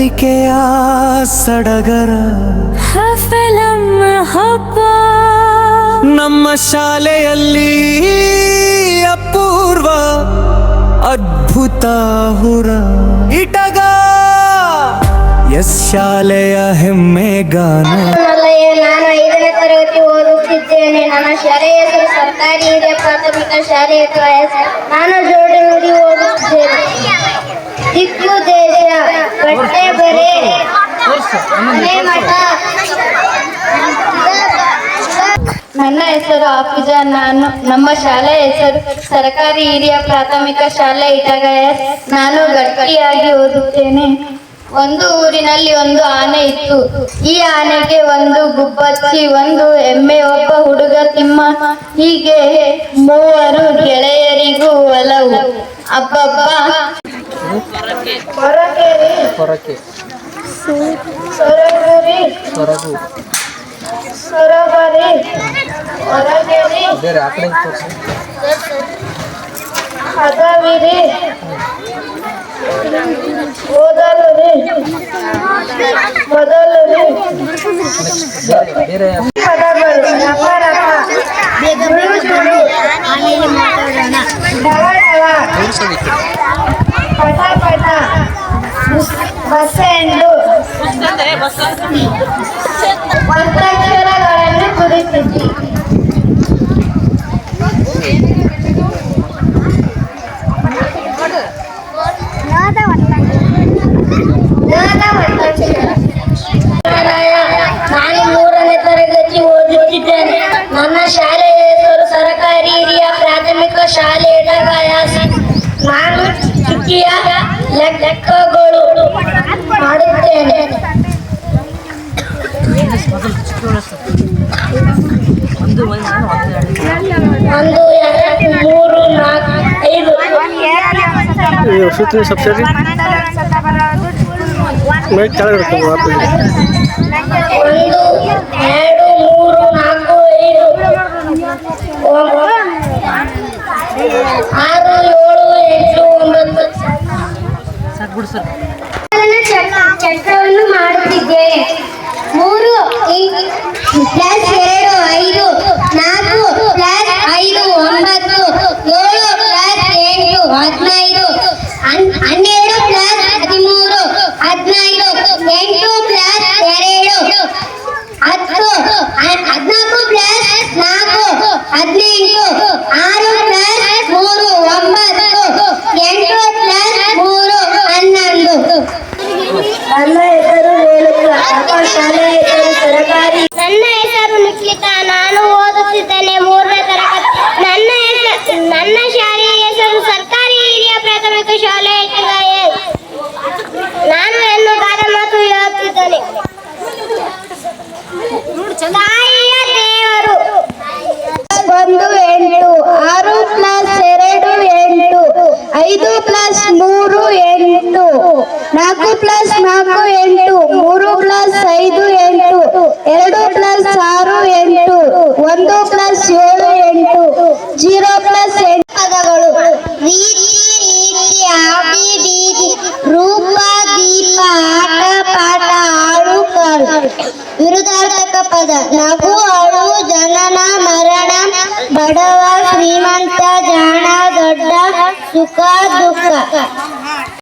ಕಲಿಕೆಯ ಸಡಗರ. ಹಫಲಂ ಹಬ್ಬ. ನಮ್ಮ ಶಾಲೆಯಲ್ಲಿ ಅಪೂರ್ವ ಅದ್ಭುತ ಹುರ. ಇಟಗ ಎಸ್ ಶಾಲೆಯ ಹೆಮ್ಮೆ ಗಾನ. ನನ್ನಲ್ಲಯ್ಯ ನಾನು ಐದನೇ ತರಗತಿ ಓದುತ್ತಿದ್ದೇನೆ. ನನ್ನ ಶಾಲೆಯ ಹೆಸರು ಸರ್ಕಾರಿ ಹಿರಿಯ ಪ್ರಾಥಮಿಕ ಶಾಲೆ. ನಾನು ಜೋಡಿ ಓದುತ್ತಿದ್ದೇನೆ ನನ್ನ ಹೆಸರು ಆಫಿಜಾ. ನಾನು ನಮ್ಮ ಶಾಲೆ ಹೆಸರು ಸರ್ಕಾರಿ ಹಿರಿಯ ಪ್ರಾಥಮಿಕ ಶಾಲೆ ಇಟಗಯ ನಾನು ಗಟ್ಟಿಯಾಗಿ ಓದುತ್ತೇನೆ. ಒಂದು ಊರಿನಲ್ಲಿ ಒಂದು ಆನೆ ಇತ್ತು. ಈ ಆನೆಗೆ ಒಂದು ಗುಬ್ಬಚ್ಚಿ ಒಂದು ಎಮ್ಮೆ ಒಬ್ಬ ಹುಡುಗ ತಿಮ್ಮ ಹೀಗೆ ಮೂವರು ಗೆಳೆಯರಿಗೂ ಒಲವು. ಅಬ್ಬಬ್ಬ. ಸೊರಗುರಿ సొరబరి ఒరగిరి ఓదలురి మొదలురి పదబరు నపరప బిగుచుడు డవ డవ పట పట బస్సు ఎండు. ನಾನು ಚುಕ್ಕಿಯ ಲೆಕ್ಕಗಳು ಮಾಡುತ್ತೇನೆ. ಒಂದು ಒಂದು ಒಂದು ಎರಡು ಮೂರು ನಾಲ್ಕು ಐದು. ಸೂತ್ರ ಸಬ್ಸಿಡಿ ಮೈಕ್ ಕೆಳಗಿರುತ್ತೆ ಮಾತು ಒಂದು ಎರಡು ಮೂರು ನಾಲ್ಕು ಐದು ಆರು ಏಳು ಎಂಟು ಒಂಬತ್ತು ಸಾಕು ಬಿಡು ಸರ್. ಚಕ್ರವನ್ನು ಮಾಡುತ್ತಿದ್ದೇವೆ ಮೂರು ಪ್ಲಸ್ ಎರಡು, ಐದು, ನಾಲ್ಕು ಪ್ಲಸ್ ಐದು, ಒಂಬತ್ತು, ಏಳು ಪ್ಲಸ್ ಎಂಟು, ಹದಿನೈದು, ಹನ್- ಹನ್ನೆರಡು ಪ್ಲಸ್ ಹದಿಮೂರು, ಹದಿನೈದು, ಎಂಟು ಪ್ಲಸ್ ಎರಡು, ಹತ್ತು, ಹದಿನಾಲ್ಕು ಪ್ಲಸ್ ನಾಲ್ಕು ಹದಿನೆಂಟು ಆರು ಪ್ಲಸ್ ಮೂರು ಒಂಬತ್ತು ಎಂಟು ಪ್ಲಸ್ ಮೂರು ಹನ್ನೊಂದು ನನ್ನ ಹೆಸರು ರೇಣುಕಾ ನಮ್ಮ ಶಾಲೆಯ ಹೆಸರು ಸರಕಾರಿ ನನ್ನ ಹೆಸರು ನಿಖಿತಾ ನಾನು ಓದುತ್ತಿದ್ದೇನೆ ಮೂರನೇ ತರಗತಿ ನನ್ನ ಹೆಸರು ನನ್ನ ಶಾಲೆಯ ಹೆಸರು ಸರ್ಕಾರಿ ಹಿರಿಯ ಪ್ರಾಥಮಿಕ ಶಾಲೆ ಇಟಗಾಯೆ. ನಾನು ಎಂದು ಗಾದೆ ಮಾತು ಹೇಳುತ್ತಿದ್ದೇನೆ ತಾಯಿಯ ದೇವರು ಒಂದು ಎಂಟು ಆರು ಪ್ಲಸ್ ಎರಡು ಎಂಟು ಐದು ಪ್ಲಸ್ ಮೂರು ಎಂಟು ನಾಲ್ಕು ಪ್ಲಸ್ ನಾಲ್ಕು ಎಂಟು, ಮೂರು ಪ್ಲಸ್ ಐದು ಎಂಟು, ಎರಡು ಪ್ಲಸ್ ಆರು ಎಂಟು, ಒಂದು ಪ್ಲಸ್ ಏಳು ಎಂಟು, ಜೀರೋ ಪ್ಲಸ್ ಎಂಟು ಪದಗಳು. ರೀತಿ ನೀತಿ ಆದಿ ಬೀದಿ ರೂಪ, ದೀಪ, ಆಟ, ಪಾಠ ಆಳು ಕಾಳು ಪದ. ನಗು, ಅಳು, ಜನನ, ಮರಣ, ಬಡವ, ಶ್ರೀಮಂತ, ಜಾಣ, ದೊಡ್ಡ, ಸುಖ, ದುಃಖ.